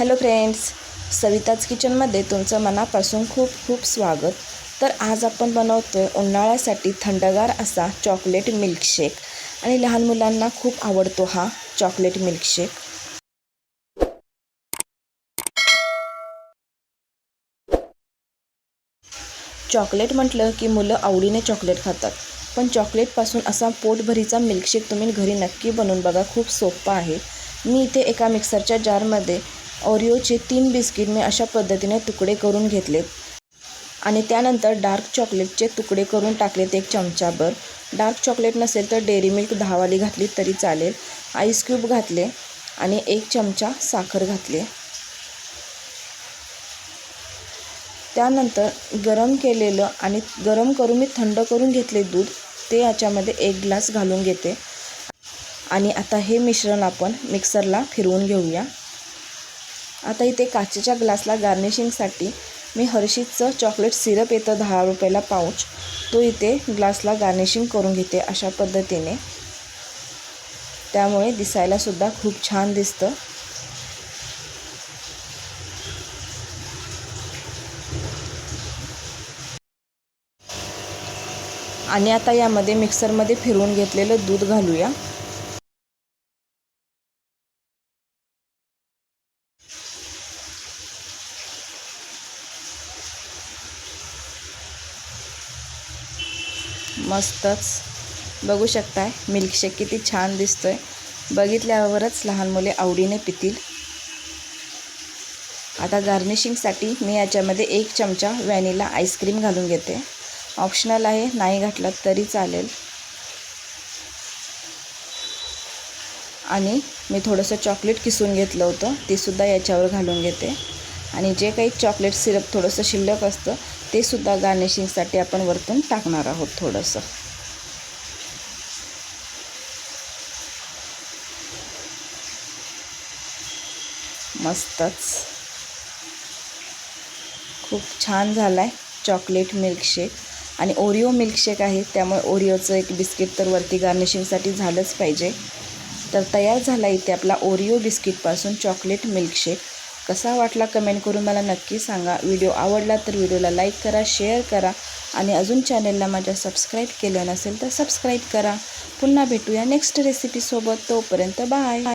Hello friends Savita's किचनमध्ये तुमचं मनापासून खूप खूप स्वागत. तर आज आपण बनवतो आहे उन्हाळ्यासाठी थंडगार असा चॉकलेट मिल्कशेक. आणि लहान मुलांना खूप आवडतो हा चॉकलेट मिल्कशेक. चॉकलेट म्हटलं की मुलं आवडीने चॉकलेट खातात. पण चॉकलेटपासून असा पोटभरीचा मिल्कशेक तुम्ही घरी नक्की बनवून बघा खूप सोपा आहे. मी इथे एका मिक्सरच्या जारमध्ये ओरिओचे तीन बिस्किट मी अशा पद्धतीने तुकडे करून घेतलेत आणि त्यानंतर डार्क चॉकलेटचे तुकडे करून टाकलेत एक चमचाभर. डार्क चॉकलेट नसेल तर डेअरी मिल्क दहावाली घातली तरी चालेल. आईस क्यूब घातले आणि एक चमचा साखर घातली. त्यानंतर गरम केलेलं आणि गरम करून मी थंड करून घेतले दूध ते याच्यामध्ये एक ग्लास घालून घेते. आणि आता हे मिश्रण आपण मिक्सरला फिरवून घेऊया. आता इथे काचेच्या ग्लासला गार्निशिंगसाठी मी हर्षीचं चॉकलेट सिरप येतं दहा रुपयाला पाऊच तो इथे ग्लासला गार्निशिंग करून घेते अशा पद्धतीने. त्यामुळे दिसायलासुद्धा खूप छान दिसतं. आणि आता यामध्ये मिक्सरमध्ये फिरवून घेतलेलं दूध घालूया. मस्तच. बघू शकताय मिल्कशेक किती छान दिसतोय. बघितल्यावरच लहान मुले आवडीने पितील. आता गार्निशिंगसाठी मी याच्यामध्ये एक चमचा व्हॅनिला आईस्क्रीम घालून घेते. ऑप्शनल आहे नाही घातलं तरी चालेल. आणि मी थोडंसं चॉकलेट किसून घेतलं होतं ते सुद्धा याच्यावर घालून घेते. आणि जे काही चॉकलेट सिरप थोडंसं शिल्लक असतं ते सुद्धा गार्निशिंगसाठी आपण वरतून टाकणार आहोत थोडंसं. मस्तच. खूप छान झाला आहे चॉकलेट मिल्कशेक. आणि ओरिओ मिल्कशेक आहे त्यामुळे ओरिओचं एक बिस्किट तर वरती गार्निशिंगसाठी झालंच पाहिजे. तर तयार झाला इथे आपला ओरिओ बिस्किटपासून चॉकलेट मिल्कशेक. कसा वाटला कमेंट करून मला नक्की सांगा. व्हिडिओ आवडला तर व्हिडिओला लाईक करा शेअर करा आणि अजून चॅनलला माझ्या सबस्क्राईब केलं नसेल तर सबस्क्राईब करा. पुन्हा भेटूया नेक्स्ट रेसिपीसोबत तोपर्यंत बाय.